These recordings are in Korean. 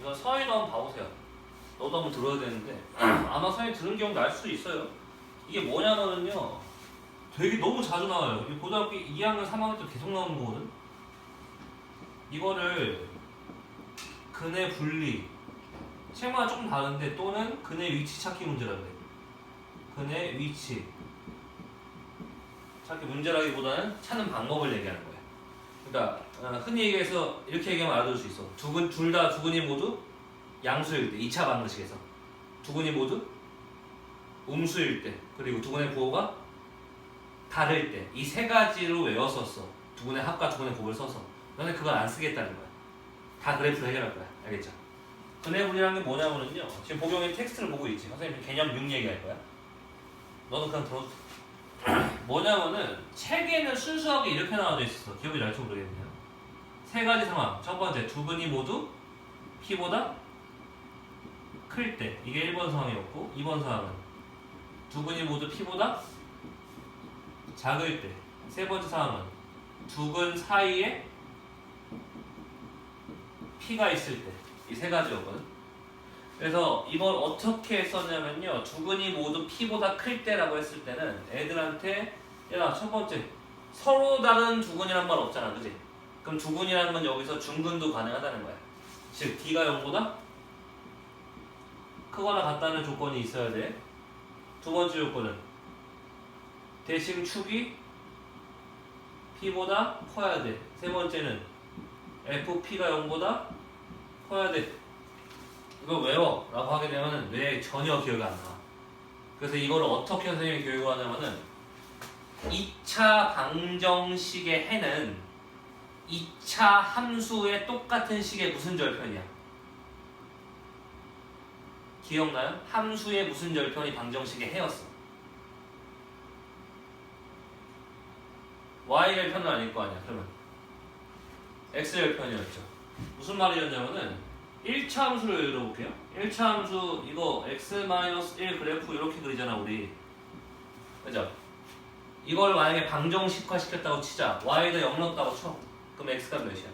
이거 서인도 한번 봐보세요. 너도 한번 들어야 되는데 아마 서인 들은 기억 날 수도 있어요. 이게 뭐냐면은요. 되게 너무 자주 나와요. 이 고등학교 2학년, 3학년 때 계속 나오는 거거든. 이거를 근의 분리 책마다 조금 다른데 또는 근의 위치 찾기 문제라고 해. 근의 위치 찾기 문제라기보다는 찾는 방법을 얘기하는 거야. 그러니까 어, 흔히 얘기해서 이렇게 얘기하면 알아둘 수 있어. 두근둘다 두근이 모두 양수일 때 2차 방정식에서 두근이 모두 음수일 때 그리고 두근의 부호가 다를 때 이 세 가지로 외웠었어. 두근의 합과 두근의 곱을 써서 너네 그걸 안 쓰겠다는 거야. 다 그래프로 해결할 거야. 알겠죠? 근해분이라는 게 뭐냐면요. 지금 보경이 텍스트를 보고 있지. 선생님 개념 6 얘기할 거야. 너도 그냥 들어도 돼. 뭐냐면은 책에는 순수하게 이렇게 나와져 있었어. 기억이 날지 모르겠네요. 세 가지 상황. 첫 번째 두 분이 모두 P보다 클 때. 이게 1번 상황이었고 2번 상황은 두 분이 모두 P보다 작을 때. 세 번째 상황은 두 근 사이에 P가 있을 때. 이 세 가지였거든. 그래서 이걸 어떻게 썼냐면요. 두근이 모두 P보다 클 때라고 했을 때는 애들한테 야, 첫 번째 서로 다른 두근이란 말 없잖아. 그지? 그럼 두근이라는 건 여기서 중근도 가능하다는 거야. 즉 D가 0보다 크거나 같다는 조건이 있어야 돼. 두 번째 조건은 대칭 축이 P보다 커야 돼. 세 번째는 FP가 0보다 커야 돼. 이거 외워 라고 하게 되면 뇌에 전혀 기억이 안 나. 그래서 이거를 어떻게 선생님이 교육을 하냐면은 2차 방정식의 해는 2차 함수의 똑같은 식의 무슨 절편이야? 기억나요? 함수의 무슨 절편이 방정식의 해였어? y 절편은 아닐 거 아니야 그러면 x 절편이었죠 무슨 말이었냐면은 1차 함수를 열어볼게요 1차 함수 이거 x-1 그래프 이렇게 그리잖아 우리 그죠? 이걸 만약에 방정식화 시켰다고 치자 y에다 0 넣었다고 쳐 그럼 x가 몇이야?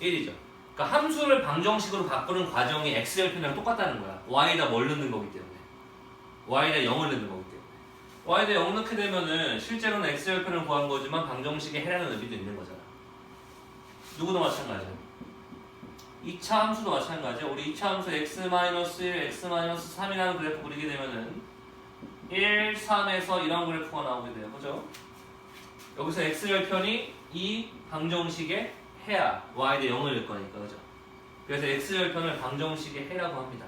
1이죠. 그러니까 함수를 방정식으로 바꾸는 과정이 x절편이랑 똑같다는 거야. Y에다 뭘 넣는 거기 때문에. Y에다 0을 넣는 거기 때문에. Y에다 0 넣게 되면은 실제로는 x절편을 구한 거지만 방정식에 해라는 의미도 있는 거잖아. 누구도 마찬가지야. 2차 함수도 마찬가지야. 우리 2차 함수 x-1, x-3이라는 그래프 그리게 되면은 1, 3에서 이런 그래프가 나오게 돼요. 그죠? 여기서 x절편이 이 방정식의 해야 y에 대해 0을 넣을 거니까. 그죠? 그래서 x절편을 방정식의 해라고 합니다.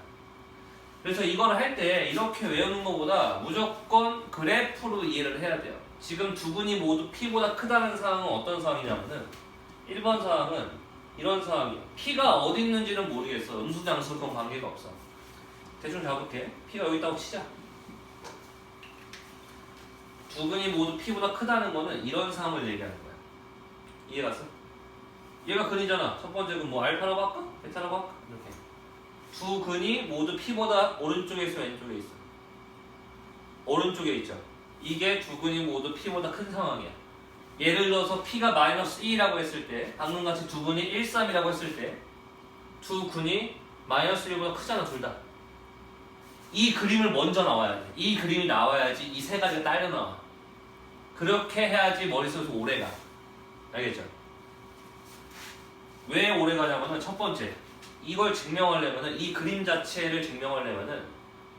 그래서 이걸 할 때 이렇게 외우는 것보다 무조건 그래프로 이해를 해야 돼요. 지금 두 분이 모두 p보다 크다는 상황은 어떤 상황이냐면은 1번 상황은 이런 상황이에요. p가 어디 있는지는 모르겠어. 음수장수 그건 관계가 없어. 대충 잡을게. p가 여기 있다고 치자. 두 근이 모두 P보다 크다는 거는 이런 상황을 얘기하는 거야. 이해갔어? 얘가 근이잖아. 첫 번째 근뭐 알파라고 할까? 베타라고 할까? 이렇게. 두 근이 모두 P보다 오른쪽에 있어, 왼쪽에 있어? 오른쪽에 있죠. 이게 두 근이 모두 P보다 큰 상황이야. 예를 들어서 P가 마이너스 2라고 했을 때, 방금 같이 두 근이 1, 3이라고 했을 때, 두 근이 마이너스 1보다 크잖아, 둘 다. 이 그림을 먼저 나와야 돼. 이 그림이 나와야지 이 세 가지가 딸려 나와. 그렇게 해야지 머릿속에서 오래 가. 알겠죠? 왜 오래 가냐면은 첫 번째, 이걸 증명하려면은 이 그림 자체를 증명하려면은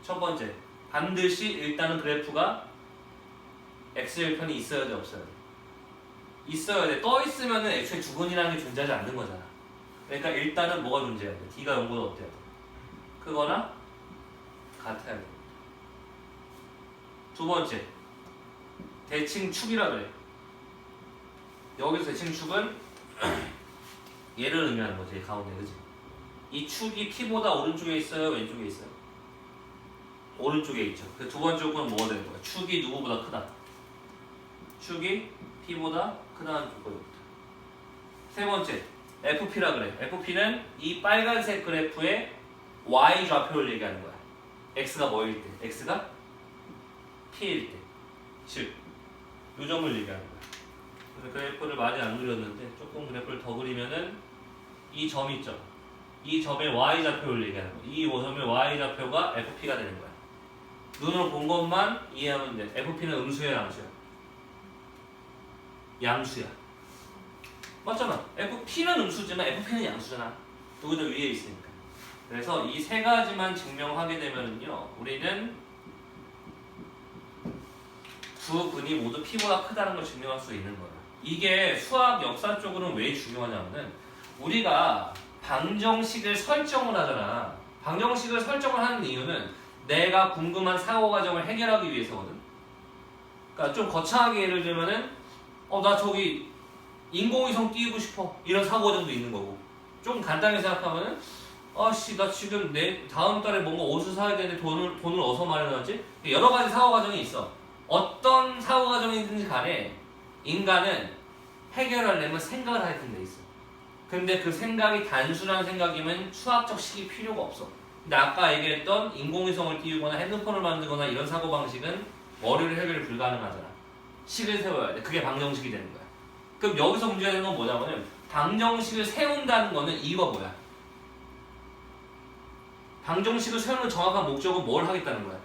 첫 번째, 반드시 일단은 그래프가 x절편이 있어야 돼, 없어야 돼? 있어야 돼. 떠 있으면은 애초에 주근이라는 게 존재하지 않는 거잖아. 그러니까 일단은 뭐가 존재해야 돼? d가 0보다 어때요? 크거나 같아야 돼. 두 번째, 대칭 축이라 그래. 여기서 대칭 축은 얘를 의미하는 거지, 이 가운데, 그지? 이 축이 P보다 오른쪽에 있어요, 왼쪽에 있어요? 오른쪽에 있죠. 그 두 번째 조건은 뭐가 되는 거야? 축이 누구보다 크다. 축이 P보다 크다는 조건입니다. 세 번째, FP라 그래. FP는 이 빨간색 그래프의 Y 좌표를 얘기하는 거야. x가 뭐일 때? x가 p일 때. 즉, 요 점을 얘기하는 거야. 그래서 그래프를 많이 안 그렸는데 조금 그래프를 더 그리면은 이 점 있죠. 이 점의 y 좌표를 얘기하는 거야. 이 점의 y 좌표가 fp가 되는 거야. 눈으로 본 것만 이해하면 돼. fp는 음수야, 양수야. 양수야. 맞잖아. fp는 음수지만 fp는 양수잖아. 누구도 위에 있으니까. 그래서 이 세 가지만 증명하게 되면은요, 우리는 두 근이 모두 p보다 크다는 걸 증명할 수 있는 거야. 이게 수학 역사 쪽으로는 왜 중요하냐면은 우리가 방정식을 설정을 하잖아. 방정식을 설정을 하는 이유는 내가 궁금한 사고 과정을 해결하기 위해서거든. 그러니까 좀 거창하게 예를 들면은 어 나 저기 인공위성 띄우고 싶어 이런 사고 과정도 있는 거고 좀 간단하게 생각하면은 아씨 나 지금 내 다음 달에 뭔가 옷을 사야 되는데 돈을 돈을 어디서 마련하지? 여러 가지 사고 과정이 있어. 어떤 사고 과정이든지 간에 인간은 해결하려면 생각을 하게끔 돼 있어. 근데 그 생각이 단순한 생각이면 수학적 식이 필요가 없어. 근데 아까 얘기했던 인공위성을 띄우거나 핸드폰을 만들거나 이런 사고 방식은 머리를 해결이 불가능하잖아. 식을 세워야 돼. 그게 방정식이 되는 거야. 그럼 여기서 문제가 되는 건 뭐냐면은 방정식을 세운다는 거는 이유가 뭐야? 방정식을 세우는 정확한 목적은 뭘 하겠다는 거야?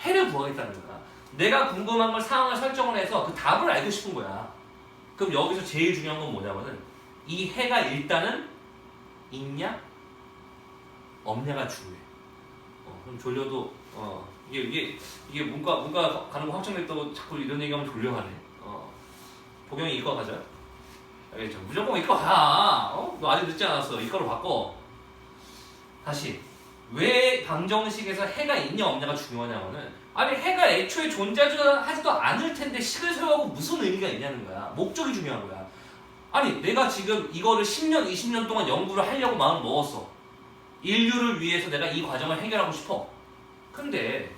해를 구하겠다는 거야. 내가 궁금한 걸 상황을 설정을 해서 그 답을 알고 싶은 거야. 그럼 여기서 제일 중요한 건 뭐냐면은 이 해가 일단은 있냐 없냐가 중요해. 어, 그럼 졸려도 어, 이게 이게 이게 문과 문과 가는 거 확정됐다고 자꾸 이런 얘기하면 졸려하네. 어, 보경이 이과 가자. 알겠죠? 무조건 이과 가. 어? 너 아직 늦지 않았어. 이과로 바꿔. 다시 왜 방정식에서 해가 있냐 없냐가 중요하냐면은 아니 해가 애초에 존재하지도 않을 텐데 식을 세우고 무슨 의미가 있냐는 거야. 목적이 중요한 거야. 아니 내가 지금 이거를 10년, 20년 동안 연구를 하려고 마음 먹었어. 인류를 위해서 내가 이 과정을 해결하고 싶어. 근데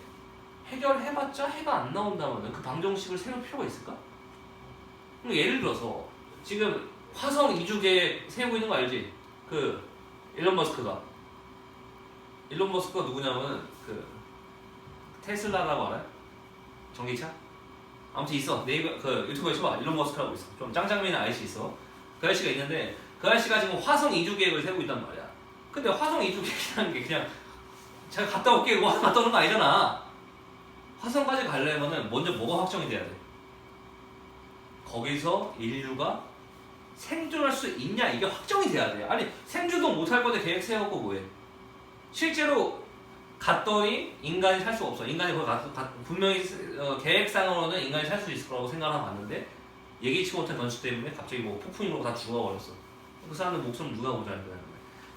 해결해봤자 해가 안 나온다면 그 방정식을 세울 필요가 있을까? 예를 들어서 지금 화성 이주계 세우고 있는 거 알지? 그 일론 머스크가 일론 머스크가 누구냐면은 그 테슬라라고 알아요? 전기차? 아무튼 있어. 네이버 그 유튜브에 쳐봐. 일론 머스크라고 있어. 좀 짱짱맨 아저씨 있어. 그 아저씨가 있는데 그 아저씨가 지금 화성 이주 계획을 세우고 있단 말이야. 근데 화성 이주 계획이라는 게 그냥 제가 갔다 올게. 이거 화성 갔다 오는 거 아니잖아. 화성까지 가려면은 먼저 뭐가 확정이 돼야 돼? 거기서 인류가 생존할 수 있냐? 이게 확정이 돼야 돼. 아니 생존도 못할 건데 계획 세워갖고 뭐해 실제로 갔더니 인간이 살 수가 없어. 인간이 거기 가서 가- 분명히 어, 계획상으로는 인간이 살 수 있을 거라고 생각하고 봤는데 예기치 못한 변수 때문에 갑자기 뭐 폭풍으로 다 죽어버렸어. 그 사람들 목숨 누가 보장할 거야?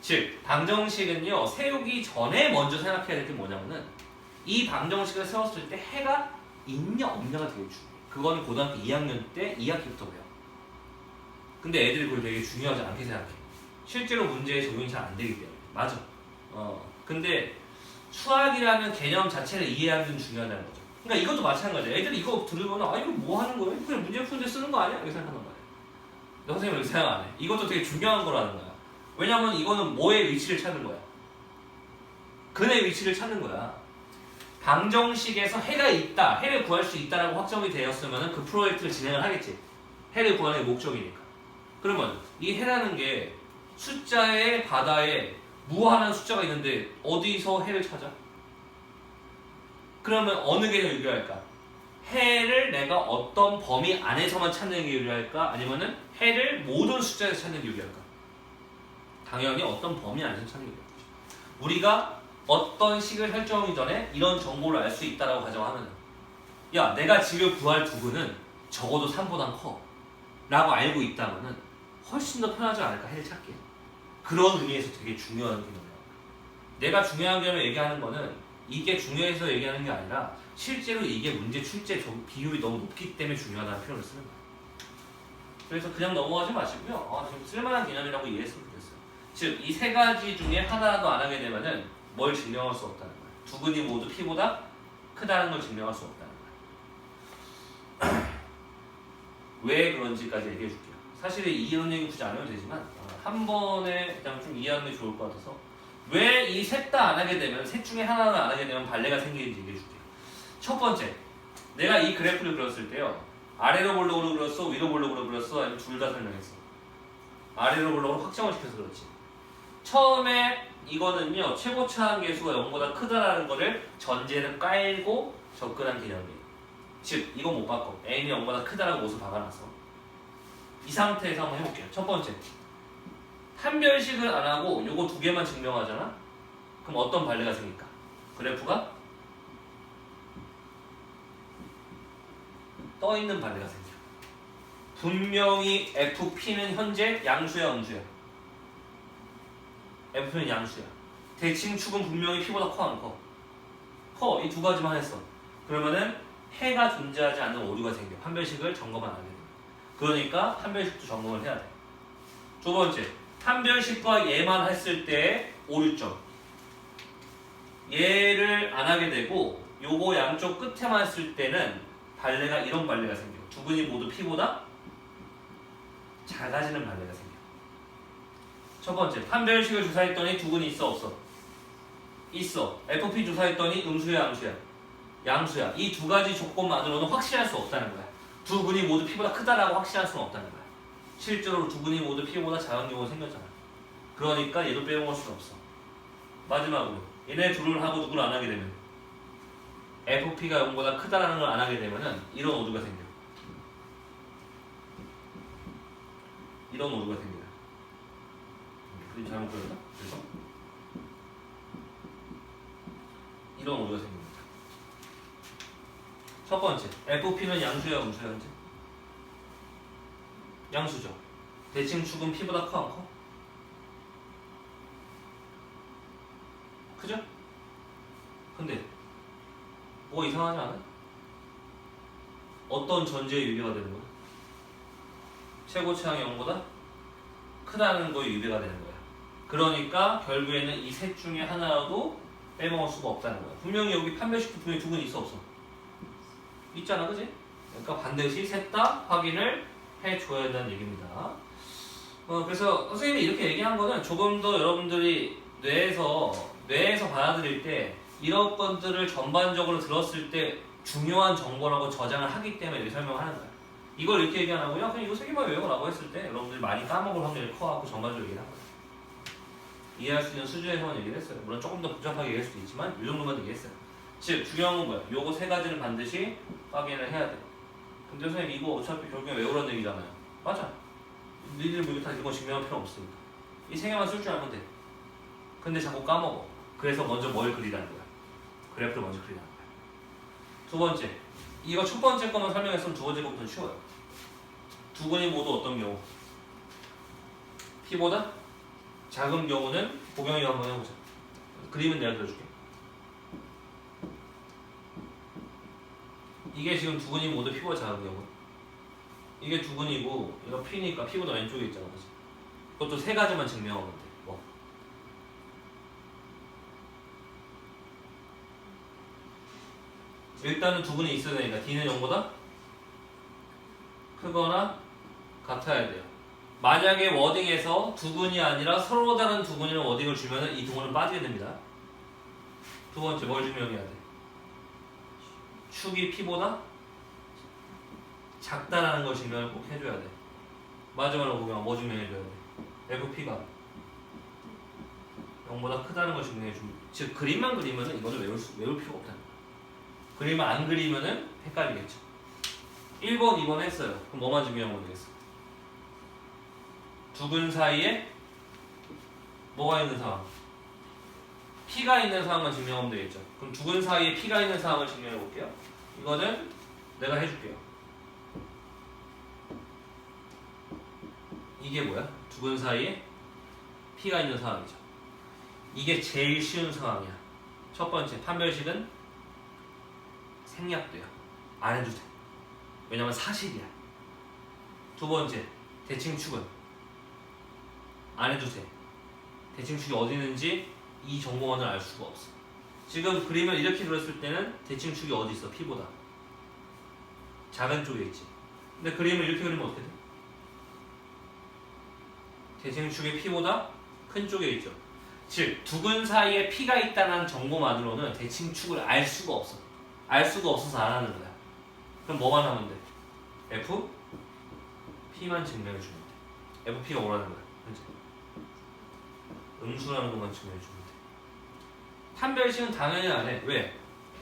즉 방정식은요 세우기 전에 먼저 생각해야 될 게 뭐냐면은 이 방정식을 세웠을 때 해가 있냐 없냐가 되게 중요해. 그거는 고등학교 2학년 때 2학기부터 배워. 근데 애들이 그걸 되게 중요하지 않게 생각해. 실제로 문제에 적용이 잘 안 되기 때문에. 맞아. 어. 근데 수학이라는 개념 자체를 이해하는 게 중요하다는 거죠. 그러니까 이것도 마찬가지야. 애들이 이거 들으면 아 이거 뭐 하는 거예요? 그냥 문제 푸는데 쓰는 거 아니야? 이렇게 생각하는 거야. 근데 선생님 이렇게 생각 안 해. 이것도 되게 중요한 거라는 거야. 왜냐면 이거는 뭐의 위치를 찾는 거야. 근의 위치를 찾는 거야. 방정식에서 해가 있다, 해를 구할 수 있다라고 확정이 되었으면 그 프로젝트를 진행을 하겠지. 해를 구하는 게 목적이니까. 그러면 이 해라는 게 숫자의 바다에 무한한 숫자가 있는데 어디서 해를 찾아? 그러면 어느 게 더 유리할까? 해를 내가 어떤 범위 안에서만 찾는 게 유리할까? 아니면은 해를 모든 숫자에서 찾는 게 유리할까? 당연히 어떤 범위 안에서 찾는 게 유리하죠. 우리가 어떤 식을 설정하기 전에 이런 정보를 알 수 있다라고 가정하면 야 내가 지금 구할 두근은 적어도 3보단 커 라고 알고 있다면은 훨씬 더 편하지 않을까 해를 찾기 그런 의미에서 되게 중요한 개념이에요. 내가 중요한 개념을 얘기하는 거는 이게 중요해서 얘기하는 게 아니라 실제로 이게 문제 출제 조- 비율이 너무 높기 때문에 중요하다는 표현을 쓰는 거예요. 그래서 그냥 넘어가지 마시고요. 아, 좀 쓸만한 개념이라고 이해했으면 좋겠어요. 즉 이 세 가지 중에 하나라도 안 하게 되면은 뭘 증명할 수 없다는 거예요. 두 근이 모두 P보다 크다는 걸 증명할 수 없다는 거예요. 왜 그런지까지 얘기해 줄게요. 사실 이런 얘기 굳이 안 해도 되지만 어, 한 번에 그냥 좀 이해하는 게 좋을 것 같아서 왜 이 셋 다 안 하게 되면 셋 중에 하나는 안 하게 되면 발레가 생기는지 얘기해 줄게요. 첫 번째, 내가 이 그래프를 그렸을 때요. 아래로 볼록으로 그렸어? 위로 볼록으로 그렸어? 아니면 둘 다 설명했어? 아래로 볼록으로 확정을 시켜서 그렇지. 처음에 이거는요 최고 차항 계수가 0보다 크다라는 거를 전제를 깔고 접근한 개념이에요. 즉 이거 못 바꿔. n이 0보다 크다라고 옷을 박아놨어. 이 상태에서 한번 해볼게요. 첫 번째 판별식을 안 하고 요거 두 개만 증명하잖아. 그럼 어떤 발레가 생길까? 그래프가 떠 있는 발레가 생겨. 분명히 FP는 현재 양수야, 음수야. F는 양수야. 대칭축은 분명히 P보다 커, 안 커? 커. 이 두 가지만 했어. 그러면은 해가 존재하지 않는 오류가 생겨. 판별식을 점검만 하게 돼. 그러니까 판별식도 점검을 해야 돼. 두 번째, 판별식과 얘만 했을 때 오류점. 얘를 안 하게 되고 요거 양쪽 끝에만 했을 때는 발레가 이런 발레가 생겨. 두 분이 모두 P보다 작아지는 발레가 생겨. 첫 번째, 판별식을 조사했더니 두 분이 있어 없어? 있어. FP 조사했더니 음수야 양수야? 양수야. 이 두 가지 조건만으로는 확실할 수 없다는 거야. 두 분이 모두 P보다 크다라고 확실할 수는 없다는 거야. 실제로 두 분이 모두 P보다 작은 경우가 생겼잖아. 그러니까 얘도 빼먹을 수는 없어. 마지막으로 얘네 둘을 하고 누구를 안 하게 되면 FP가 0보다 크다라는 걸 안 하게 되면은 이런 오류가 생겨. 이런 오류가 생겨요. 그림 잘못 그렸나? 그래서 이런 오류가 생깁니다. 첫 번째, FP는 양수야, 음수야, 현재? 양수죠. 대칭 축은 P보다 커, 안 커? 그죠? 근데 뭐가 이상하지 않아? 어떤 전제에 유리가 되는 거야? 최고치항이 0보다 크다는 거에 유리가 되는 거야. 그러니까 결국에는 이 셋 중에 하나라도 빼먹을 수가 없다는 거야. 분명히 여기 판별식 분명히 두분 있어 없어? 있잖아, 그지? 그러니까 반드시 셋 다 확인을 해줘야 된다는 얘기입니다. 어, 그래서 선생님이 이렇게 얘기한 거는 조금 더 여러분들이 뇌에서 뇌에서 받아들일 때 이런 것들을 전반적으로 들었을 때 중요한 정보라고 저장을 하기 때문에 이렇게 설명하는 거야. 이걸 이렇게 얘기 안 하고 야 그냥 이거 세 개만 외우라고 했을 때 여러분들이 많이 까먹을 확률이 커갖고 전반적으로 얘기를 한 거야. 이해할 수 있는 수준에서만 얘기를 했어요. 물론 조금 더 복잡하게 얘기할 수도 있지만 이 정도만 얘기했어요. 즉 중요한 건 뭐야? 요거 세 가지는 반드시 확인을 해야 돼. 근데 선생님 이거 어차피 결국에 외우라는 얘기잖아요. 맞아. 니들 뭐 이거 다 이거 증명할 필요 없으니까. 이 세 개만 쓸 줄 알면 돼. 근데 자꾸 까먹어. 그래서 먼저 뭘 그리라는 거야. 그래프를 먼저 그리라는 거야. 두 번째. 이거 첫 번째 거만 설명했으면 두 번째 것부터는 쉬워요. 두 분이 모두 어떤 경우? P보다 작은 경우는 보경이 한번 해보자. 그림은 내가 그려줄게. 이게 지금 두 분이 모두 P보다 작은 경우. 이게 두 분이고 이거 P니까 P보다 왼쪽에 있잖아, 그지? 그것도 세 가지만 증명하면 돼. 뭐? 일단은 두 분이 있어야 되니까 D는 0보다 크거나 같아야 돼요. 만약에 워딩에서 두 분이 아니라 서로 다른 두 분이라는 워딩을 주면은 이 동호는 빠지게 됩니다. 두 번째 뭘 증명해야 돼? 축이 P보다 작다라는 걸 증명을 꼭 해줘야 돼. 마지막으로 보면 뭐 증명해줘야 돼? FP가 0보다 크다는 걸 증명해주면 즉 그림만 그리면은 이거는 외울, 수, 외울 필요가 거야. 그림을 안 그리면은 헷갈리겠죠. 1번, 2번 했어요. 그럼 뭐만 증명하면 되겠어? 두분 사이에 뭐가 있는 상황? P가 있는 상황만 증명하면 되겠죠. 그럼 두분 사이에 P가 있는 상황을 증명해 볼게요. 이거는 내가 해줄게요. 이게 뭐야? 두분 사이에 P가 있는 상황이죠. 이게 제일 쉬운 상황이야. 첫 번째, 판별식은 생략돼요. 안 해도 돼. 왜냐면 사실이야. 두 번째, 대칭축은 안 해도 돼. 대칭축이 어디 있는지 이 정보만을 알 수가 없어. 지금 그림을 이렇게 그렸을 때는 대칭축이 어디 있어? 피보다 작은 쪽에 있지. 근데 그림을 이렇게 그리면 어떻게 돼? 대칭 축의 피보다 큰 쪽에 있죠. 즉, 두근 사이에 피가 있다는 정보만으로는 대칭축을 알 수가 없어. 알 수가 없어서 안 하는 거야. 그럼 뭐만 하면 돼? F? P만 증명해 주면 돼. FP가 오라는 거야. 그치? 음수라는 것만 증명해 주면 돼. 판별식은 당연히 안 해. 왜?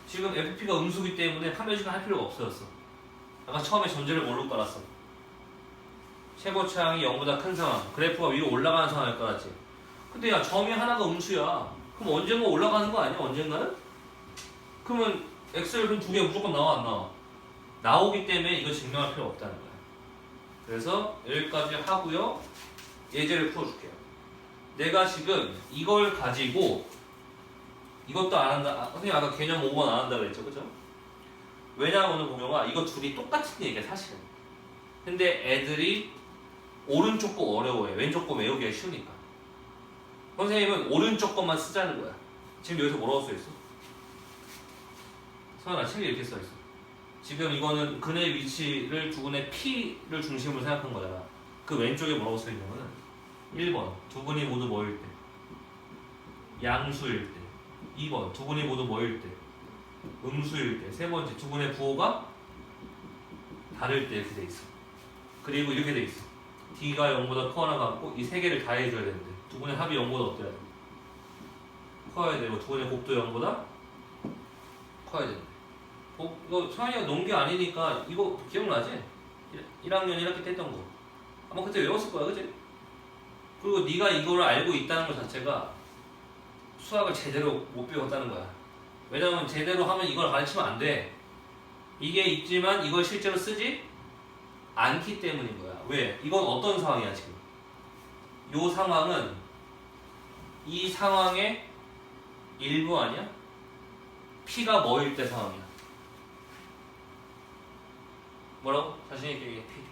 지금 FP가 음수기 때문에 판별식은 할 필요가 없어졌어. 아까 처음에 전제를 뭘로 깔았어? 최고차항이 0보다 큰 상황. 그래프가 위로 올라가는 상황을 깔았지. 근데 야, 점이 하나가 음수야. 그럼 언젠가 올라가는 거 아니야? 언젠가는? 그러면 엑셀은 두개 무조건 나와 안 나와? 나오기 때문에 이거 증명할 필요 없다는 거야. 그래서 여기까지 하고요. 예제를 풀어줄게요. 내가 지금 이걸 가지고 이것도 안 한다. 아, 선생님 아까 개념 5번 안 한다고 했죠, 그죠? 왜냐하면 오늘 보면 아, 이거 둘이 똑같은 얘기야 사실은. 근데 애들이 오른쪽 거 어려워해. 왼쪽 거 외우기가 쉬우니까. 선생님은 오른쪽 것만 쓰자는 거야. 지금 여기서 뭐라고 써있어? 서연아, 책에 이렇게 써있어. 지금 이거는 근의 위치를 두 분의 P를 중심으로 생각한 거잖아. 그 왼쪽에 뭐라고 써있는 거는 1번. 두 분이 모두 모일 때. 양수일 때. 2번 두 분이 모두 뭐 모일 때? 음수일 때. 세 번째 두 분의 부호가 다를 때 이렇게 돼 있어. 그리고 이렇게 돼 있어. d가 0보다 커나 같고 이 세 개를 다 해줘야 되는데 두 분의 합이 0보다 어때야 돼? 커야 되고 두 분의 곱도 0보다 커야 되는데 어, 이거 상이가 논게 아니니까 이거 기억나지? 1학년 1학기 때 했던 거 아마 그때 외웠을 거야 그치? 그리고 네가 이거를 알고 있다는 것 자체가 수학을 제대로 못 배웠다는 거야. 왜냐면 제대로 하면 이걸 가르치면 안 돼. 이게 있지만 이걸 실제로 쓰지 않기 때문인 거야. 왜? 이건 어떤 상황이야 지금? 요 상황은 이 상황의 일부 아니야? P가 뭐일 때 상황이야? 뭐라고? 자신있게 얘기해 P.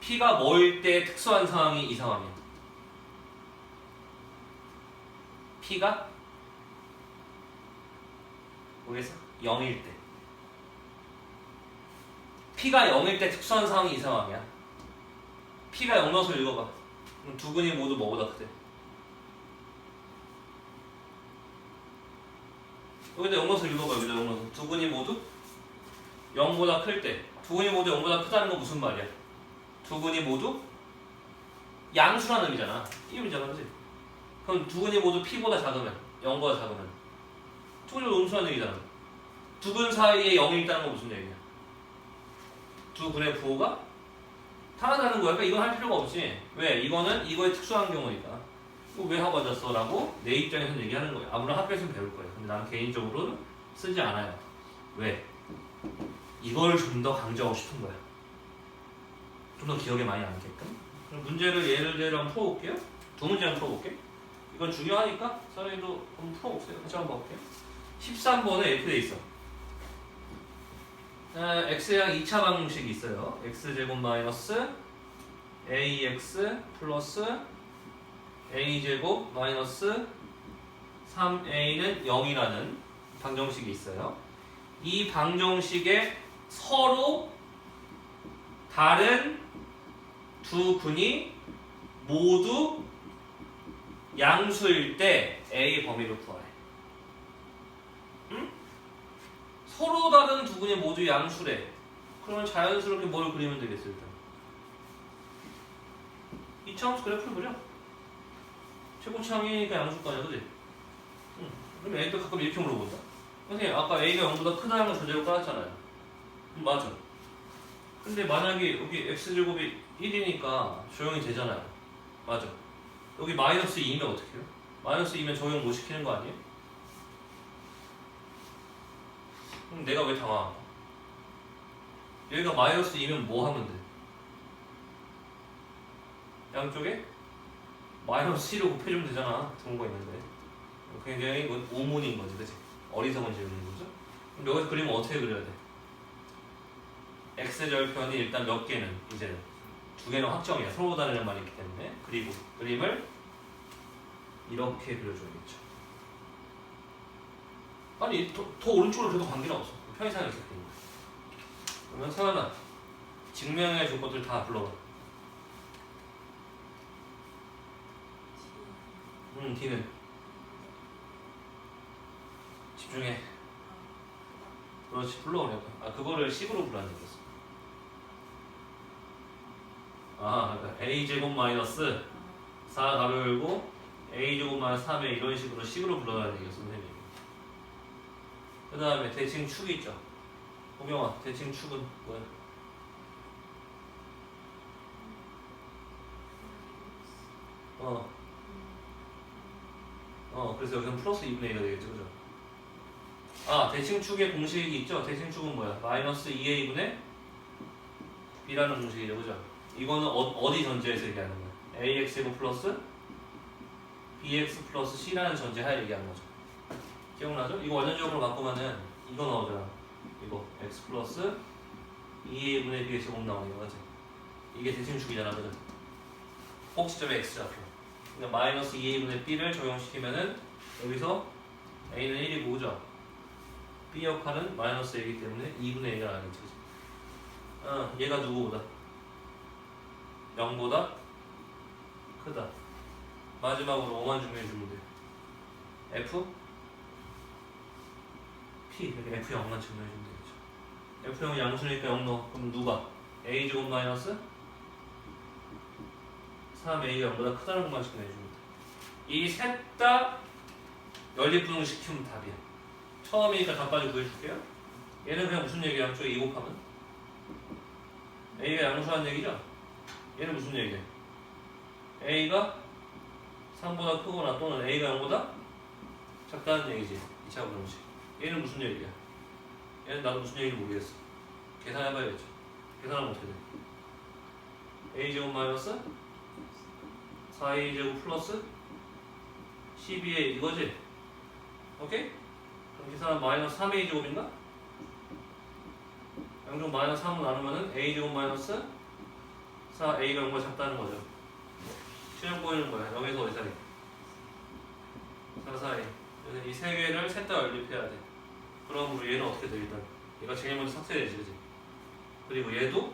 P가 뭐일 때 특수한 상황이 이 상황이야. t가? 모르겠어? 0일 때. p가 0일 때 특수한 상황이 이 상황이야 p가 0 넣어서 읽어봐. 그럼 두 근이 모두 뭐보다 크대? 여기다 0 넣어서 읽어봐 여기다 0 넣어서. 두 근이 모두? 0보다 클 때 두 근이 모두 0보다 크다는 건 무슨 말이야? 두 근이 모두? 양수라는 의미잖아. 이 의미잖아 그지? 그럼 두 근이 모두 P보다 작으면 0보다 작으면 통일로 음수한 얘기잖아 두 근 사이에 0이 있다는 건 무슨 얘기야 두 근의 부호가 타나다는 거야 그러니까 이건 할 필요가 없지 왜? 이거는 이거의 특수한 경우니까 뭐 왜 하고 앉았어? 라고 내 입장에서 얘기하는 거야. 아무런 학교에서는 배울 거야. 근데 난 개인적으로는 쓰지 않아요 왜? 이걸 좀 더 강조하고 싶은 거야 좀 더 기억에 많이 남게끔 그럼 문제를 예를 들어 한번 풀어볼게요 두 문제 한번 풀어볼게요. 이건 중요하니까 선생님도 한번 풀어보세요. 같이 한번 볼게요. 13번에 이렇게 돼 있어. 아, x양 2차 방정식이 있어요. x제곱 마이너스 ax 플러스 a제곱 마이너스 3a는 0이라는 방정식이 있어요. 이 방정식에 서로 다른 두 분이 모두 양수일 때 A 범위를 구하래. 서로 다른 두 분이 모두 양수래. 그러면 자연스럽게 뭘 그리면 되겠어 일단. 이차함수 그래프를 그려. 최고치항이니까 양수까지야, 그지? 응. 그럼 A도 가끔 이렇게 물어본다. 선생님 아까 A가 0보다 크다는 걸 전제로 깔았잖아요. 음, 맞아. 근데 만약에 여기 X제곱이 1이니까 조용히 되잖아요. 맞아. 여기 마이너스 2면 어떻게 해요? 마이너스 2면 적용 못 시키는 거 아니에요? 그럼 내가 왜 당황한 거 여기가 마이너스 2면 뭐 하면 돼? 양쪽에 마이너스 1로 곱해주면 되잖아 들어온 거 있는데 굉장히 이건 우문인 거지 그치? 어리석은 질문인 거죠? 그럼 여기서 그림을 어떻게 그려야 돼? x절편이 일단 몇 개는 이제 두 개는 확정이야 서로 다르는 말이 있기 때문에 그리고 그림을 이렇게 그려줘야겠죠. 아니 더, 더 오른쪽으로 그래도 관계가 없어. 편의상에 이렇게 그리는 거야. 그러면 서연아 증명해 줄 것들 다 불러와. 응, D는 집중해. 그렇지, 불러오려고. 아, 그거를 10으로 불러는 거였어. 아, 그러니까 a 제곱 마이너스 4 가로 열고 a 제곱 마이너스 3에 이런 식으로 식으로 불러놔야 되겠어 선생님. 그 다음에 대칭 축이 있죠. 호경아, 대칭 축은 뭐야? 어. 어, 그래서 여기는 플러스 2분의 1가 되겠죠, 그죠? 아, 대칭축의 공식이 있죠? 대칭축은 뭐야? 마이너스 2a분의 b라는 공식이죠, 그죠? 이거는 어, 디 전제에서 얘기하는 거야? ax제곱 플러스 bx 플러스 c라는 전제 하에 얘기하는 거죠. 기억나죠? 이거 원전적으로 바꾸면은 이거 나오잖아. 이거 x 플러스 2a분의 b의 제곱 나오는 거 맞지? 이게 대칭축이잖아, 그죠? 꼭지점의 x좌표. 그러니까 마이너스 2a분의 b를 적용시키면은 여기서 a는 1이고 그죠? b 역할은 마이너스 1이기 때문에 2분의 1이 나겠죠. 그죠? 어, 얘가 누구보다? 0보다 크다. 마지막으로 5만 증명해주면 돼. f p 이렇게 f 0만 증명해 주면 되겠죠. f 0이 양수니까 0 넣어. 그럼 누가? a 제곱 마이너스 3a가 0보다 크다는 것만 증명해줍니다. 이 셋 다 연립분홍 시키면 답이야. 처음이니까 답까지 구해줄게요. 얘는 그냥 무슨 얘기야? 양쪽에 2 곱하면? a가 양수한 얘기죠? 얘는 무슨 얘기야? a가 3보다 크거나 또는 a가 0보다 작다는 얘기지. 2차 분홍식. 얘는 무슨 얘기야? 얘는 나도 무슨 얘기인지 모르겠어. 계산해봐야겠죠. 계산하면 어떻게 돼? a 제곱 마이너스 4a 제곱 플러스 12a 이거지? 오케이? 그럼 계산하면 마이너스 3a 제곱인가? 양쪽 마이너스 3을 나누면은 a 제곱 마이너스 4a가 0보다 작다는 거죠. 실행 보이는 거야. 0에서 어디 사이? 4 사이. 그래서 이 세 개를 셋 다 연립해야 돼. 그럼 얘는 어떻게 돼 일단? 얘가 제일 먼저 삭제되지, 그지? 그리고 얘도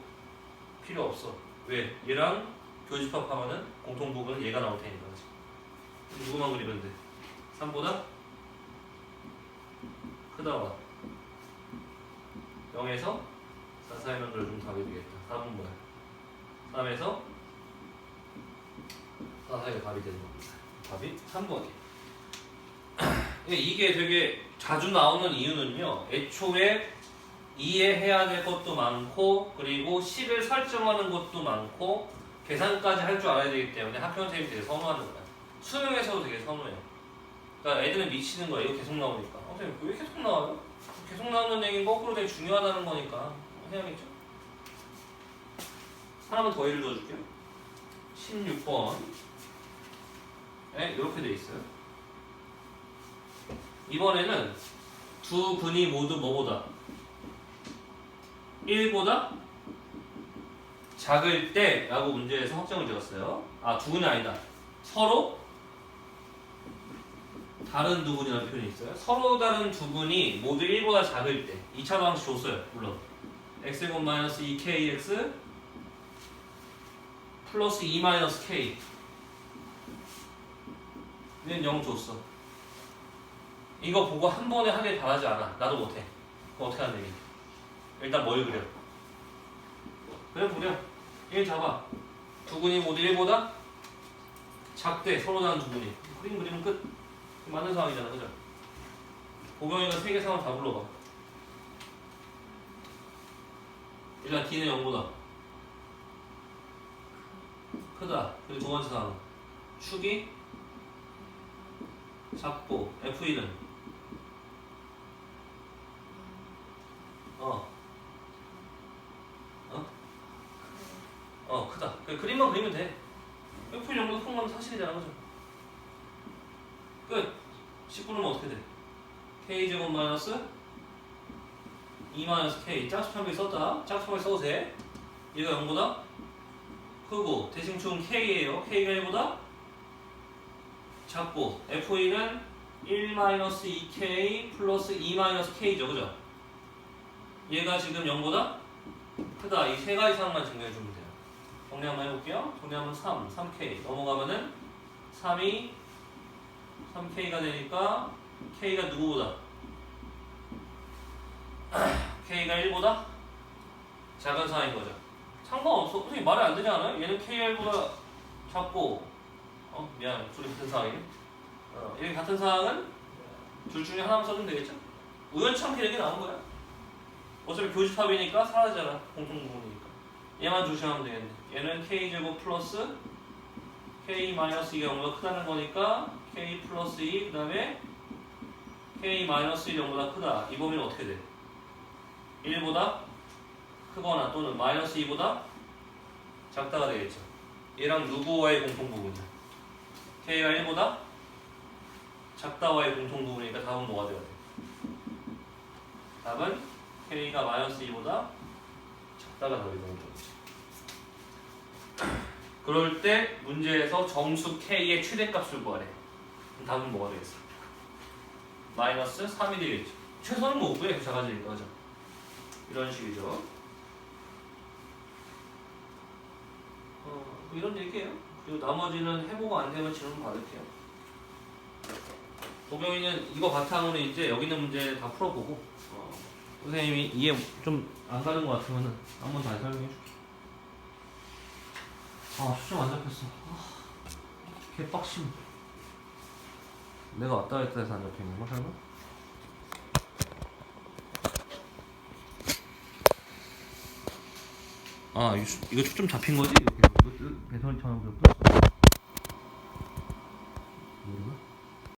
필요 없어. 왜? 얘랑 교집합하면은 공통 부분은 얘가 나올 테니까, 그지? 누구만 그리면 돼? 3보다 크다와 0에서 4 사이만 그려주면 답이 되겠다. 4번 뭐야? 3에서 4 사이가 답이 되는 겁니다. 답이 3번이에요. 이게 되게 자주 나오는 이유는요. 애초에 이해해야 될 것도 많고 그리고 식을 설정하는 것도 많고 계산까지 할 줄 알아야 되기 때문에 학교 선생님이 되게 선호하는 거야. 수능에서도 되게 선호해요. 그러니까 애들은 미치는 거야. 이거 계속 나오니까. 어, 선생님 왜 계속 나와요? 계속 나오는 얘기는 거꾸로 되게 중요하다는 거니까 해야겠죠. 하나만 더 예를 들어줄게요. 16번. 네, 이렇게 돼 있어요. 이번에는 두 근이 모두 뭐보다 1보다 작을 때라고 문제에서 확정을 지었어요. 아, 두 근이 아니다. 서로 다른 두 근이라는 표현이 있어요. 서로 다른 두 근이 모두 1보다 작을 때 2차 방식 줬어요. 물론 x제곱 마이너스 2kx 플러스 2 마이너스 k 는0 줬어. 이거 보고 한 번에 하길 바라지 않아. 나도 못해. 그럼 어떻게 하면 되니? 일단 뭘 그려? 그래 그려. 1 잡아. 두 군이 모두 1보다 작대. 서로 다른 두 군이. 그림 그리면 끝. 맞는 상황이잖아. 그죠? 보경이가 세 개 상황 다 불러봐. 일단 D는 0보다 크다. 그리고 두 번째 상황. 축이 작고 F1은 어. 어? 어, 크다. 그 그림만 그리면 돼. F1 정도 큰건 사실이잖아, 그죠? 끝. 10분은 어떻게 돼? K제곱 마이너스 2 마이너스 K. 짝수편비 썼다. 짝수편비 써도 돼. 얘가 0보다 크고, 대칭축은 K예요. K가 1보다 작고, F2는 1-2K 플러스 2-K죠, 그죠? 얘가 지금 0보다 크다. 이 세 가지 사항만 증명해 주면 돼요. 정리 한번 해볼게요. 정리하면 3, 3K. 넘어가면은 3이 3K가 되니까 K가 누구보다? K가 1보다 작은 상황인 거죠. 상관없어. 선생님 말이 안 되지 않아요? 얘는 KL보다 작고 어 미안 둘이 같은 상황이네. 어, 얘 같은 상황은 둘 중에 하나만 써주면 되겠죠? 우연찮게 이렇게 나온 거야. 어차피 교집합이니까 사라지잖아. 공통 부분이니까. 얘만 조심하면 되겠네. 얘는 K제곱 플러스 K 마이너스 2가 0보다 크다는 거니까 K 플러스 2 그다음에 K 마이너스 1이 0보다 크다. 이 범위는 어떻게 돼? 1보다 크거나 또는 마이너스 2보다 작다가 되겠죠. 얘랑 누구와의 공통 부분이야? K가 1보다 작다와의 공통 부분이니까 답은 뭐가 돼야 돼? 답은 K가 마이너스 2보다 작다가 답이 되는 거지. 그럴 때 문제에서 정수 K의 최대값을 구하래. 답은 뭐가 되겠어? 마이너스 3이 되겠죠. 최소는 못 구해 작아지니까 그죠? 이런 식이죠. 어, 뭐 이런 얘기예요. 그리고 나머지는 해보고 안 되면 질문 받을게요. 도경이는 이거 바탕으로 이제 여기 있는 문제 다 풀어보고 어, 선생님이 이해 좀 안 가는 것 같으면 은 한번 다시 설명해 줄게. 아 수정 안 잡혔어. 아, 개빡심. 내가 왔다 갔다 해서 안 잡힌 건가 설마? 아 이거 좀 잡힌 거지? 이 거 배선이 전화부터